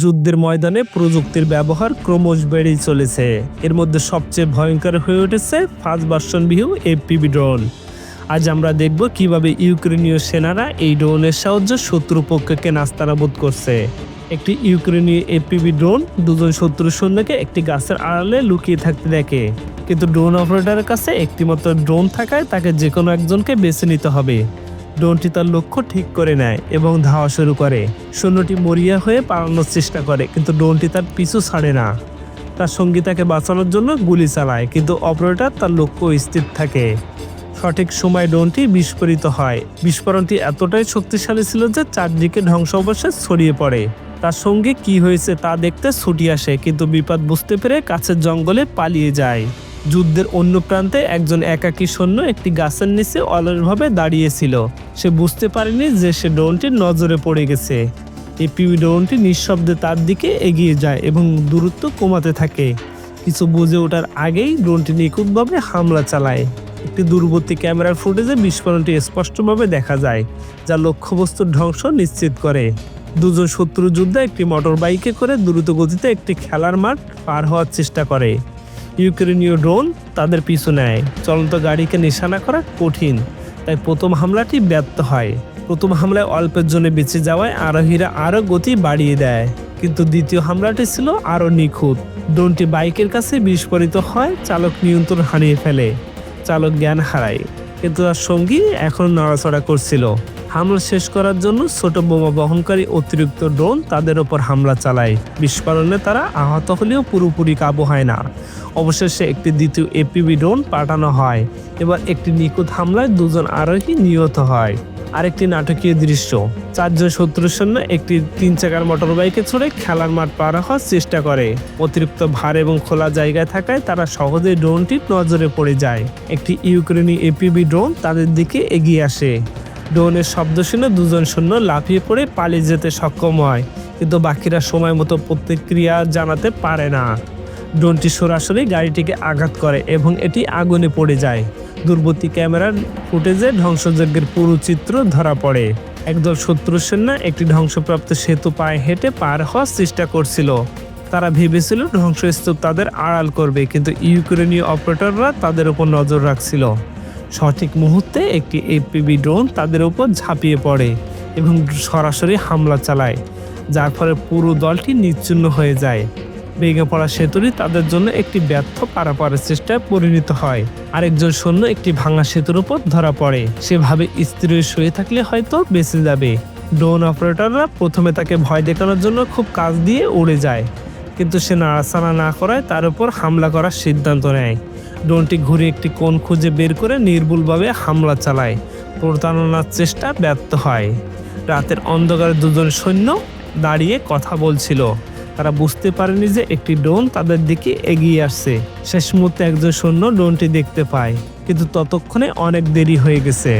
যুদ্ধের ময়দানে প্রযুক্তির ব্যবহার ক্রমশ বেড়েই চলেছে। এর মধ্যে সবচেয়ে ভয়ঙ্কর হয়ে উঠেছে ফার্স্ট ভার্সন বিহু এফপিবি ড্রোন। আজ আমরা দেখব কীভাবে ইউক্রেনীয় সেনারা এই ড্রোনের সাহায্যে শত্রুপক্ষকে নাস্তানাবোধ করছে। একটি ইউক্রেনীয় এপিবি ড্রোন দুজন শত্রু সৈন্যকে একটি গাছের আড়ালে লুকিয়ে থাকতে দেখে। কিন্তু ড্রোন অপারেটরের কাছে একটিমাত্র ড্রোন থাকায় তাকে যে কোনো একজনকে বেছে নিতে হবে। ড্রোনটি তার লক্ষ্য ঠিক করে নেয় এবং ধাওয়া শুরু করে। সৈন্যটি মরিয়া হয়ে পালানোর চেষ্টা করে, কিন্তু ড্রোনটি তার পিছু ছাড়ে না। তার সঙ্গী তাকে বাঁচানোর জন্য গুলি চালায়, কিন্তু অপারেটর তার লক্ষ্য স্থির থাকে। সঠিক সময় ড্রোনটি বিস্ফোরিত হয়। বিস্ফোরণটি এতটাই শক্তিশালী ছিল যে চারদিকে ধ্বংসাবশেষ ছড়িয়ে পড়ে। তার সঙ্গে কি হয়েছে তা দেখতে ছুটি আসে, কিন্তু বিপদ বুঝতে পেরে কাছের জঙ্গলে পালিয়ে যায়। যুদ্ধের অন্য প্রান্তে একজন একাকী সৈন্য একটি গাছের নিচে অলসভাবে দাঁড়িয়েছিল। সে বুঝতে পারেনি যে সে ড্রোনটির নজরে পড়ে গেছে। এই পিবি ড্রোনটি নিঃশব্দে তার দিকে এগিয়ে যায় এবং দূরত্ব কমাতে থাকে। কিছু বুঝে ওঠার আগেই ড্রোনটি নিখুঁতভাবে হামলা চালায়। একটি দূরবর্তী ক্যামেরার ফুটেজে বিস্ফোরণটি স্পষ্টভাবে দেখা যায়, যা লক্ষ্যবস্তুর ধ্বংস নিশ্চিত করে। দুজন শত্রু যোদ্ধা একটি মোটর বাইকে করে দ্রুত গতিতে একটি খেলার মাঠ পার হওয়ার চেষ্টা করে। ইউক্রেনীয় ড্রোন তাদের পিছু নেয়। চলন্ত গাড়িকে নিশানা করা কঠিন, তাই প্রথম হামলাটি ব্যর্থ হয়। প্রথম হামলায় অল্পের জন্য বেঁচে যাওয়ায় আরোহীরা আরও গতি বাড়িয়ে দেয়। কিন্তু দ্বিতীয় হামলাটি ছিল আরও নিখুঁত। ড্রোনটি বাইকের কাছে বিস্ফোরিত হয়, চালক নিয়ন্ত্রণ হারিয়ে ফেলে। চালক জ্ঞান হারায়, কিন্তু তার সঙ্গী এখন নড়াচড়া করছিল। হামলা শেষ করার জন্য ছোট বোমা বহনকারী অতিরিক্ত ড্রোন তাদের ওপর হামলা চালায়। বিস্ফোরণে তারা আহত হলেও পুরোপুরি কাবু হয় না। অবশেষে একটি দ্বিতীয় এপিবি ড্রোন পাঠানো হয়। এবার একটি নিখুঁত হামলায় দুজন আরোহী নিহত হয়। আরেকটি নাটকীয় দৃশ্য, চারজন শত্রুর সৈন্য একটি তিন চাকার মোটর বাইকে চড়ে খেলার মাঠ পার হওয়ার চেষ্টা করে। অতিরিক্ত ভার এবং খোলা জায়গায় থাকায় তারা সহজেই ড্রোনটির নজরে পড়ে যায়। একটি ইউক্রেনি এপিবি ড্রোন তাদের দিকে এগিয়ে আসে। ড্রোনের শব্দ শুনে দুজন সৈন্য লাফিয়ে পড়ে পালিয়ে যেতে সক্ষম হয়। কিন্তু বাকিরা সময় মতো প্রতিক্রিয়া জানাতে পারে না। ড্রোনটি সরাসরি গাড়িটিকে আঘাত করে এবং এটি আগুনে পড়ে যায়। দূরবর্তী ক্যামেরার ফুটেজে ধ্বংসযজ্ঞের পুরো চিত্র ধরা পড়ে। একদল শত্রু সেনা একটি ধ্বংসপ্রাপ্ত সেতু পায়ে হেঁটে পার হওয়ার চেষ্টা করছিল। তারা ভেবেছিল ধ্বংসস্তূপ তাদের আড়াল করবে, কিন্তু ইউক্রেনীয় অপারেটররা তাদের উপর নজর রাখছিল। সঠিক মুহূর্তে একটি এপিবি ড্রোন তাদের উপর ঝাঁপিয়ে পড়ে এবং সরাসরি হামলা চালায়, যার ফলে পুরো দলটি নিচ্ছিন্ন হয়ে যায়। ভেঙে পড়া সেতুটি তাদের জন্য একটি ব্যর্থ পারাপারের চেষ্টায় পরিণত হয়। আরেকজন সৈন্য একটি ভাঙা সেতুর উপর ধরা পড়ে। সেভাবে স্ত্রী শুয়ে থাকলে হয়তো বেঁচে যাবে। ড্রোন অপারেটররা প্রথমে তাকে ভয় দেখানোর জন্য খুব কাজ দিয়ে উড়ে যায়, কিন্তু সে নাড়াচাড়া না করায় তার উপর হামলা করার সিদ্ধান্ত নেয়। ড্রোনটি ঘুরে একটি কোণ খুঁজে বের করে নির্ভুলভাবে হামলা চালায়। প্রতারণার চেষ্টা ব্যর্থ হয়। রাতের অন্ধকারে দুজন সৈন্য দাঁড়িয়ে কথা বলছিল। তারা বুঝতে পারেনি যে একটি ড্রোন তাদের দিকে এগিয়ে আসছে। শেষ মুহূর্তে একজন সৈন্য ড্রোনটি দেখতে পায়, কিন্তু ততক্ষণে অনেক দেরি হয়ে গেছে।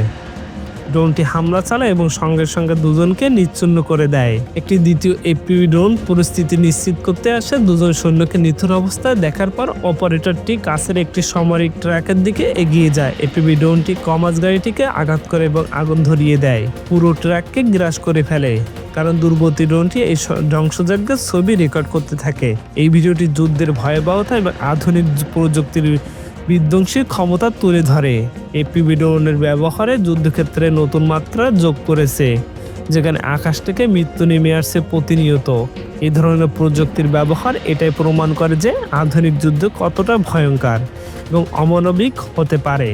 ড্রোনটি হামলা চালায় এবং সঙ্গে সঙ্গে দুজনকে নিচ্ছন্ন করে দেয়। একটি দ্বিতীয় এপিভি ড্রোন পরিস্থিতি নিশ্চিত করতে আসে। দুজন সৈন্যকে নিথর অবস্থায় দেখার পর অপারেটরটি কাছের একটি সামরিক ট্র্যাকের দিকে এগিয়ে যায়। এপিভি ড্রোনটি কমাস গাড়িটিকে আঘাত করে এবং আগুন ধরিয়ে দেয়। পুরো ট্র্যাককে গ্রাস করে ফেলে। কারণ দূরবর্তী ড্রোনটি এই ধ্বংসযজ্ঞের ছবি রেকর্ড করতে থাকে। এই ভিডিওটি যুদ্ধের ভয়াবহতা এবং আধুনিক প্রযুক্তির বিধ্বংসী ক্ষমতা তুলে ধরে। এপিবি ড্রোনের ব্যবহারে যুদ্ধক্ষেত্রে নতুন মাত্রা যোগ করেছে, যেখানে আকাশ থেকে মৃত্যু নেমে আসছে প্রতিনিয়ত। এই ধরনের প্রযুক্তির ব্যবহার এটাই প্রমাণ করে যে আধুনিক যুদ্ধ কতটা ভয়ঙ্কর এবং অমানবিক হতে পারে।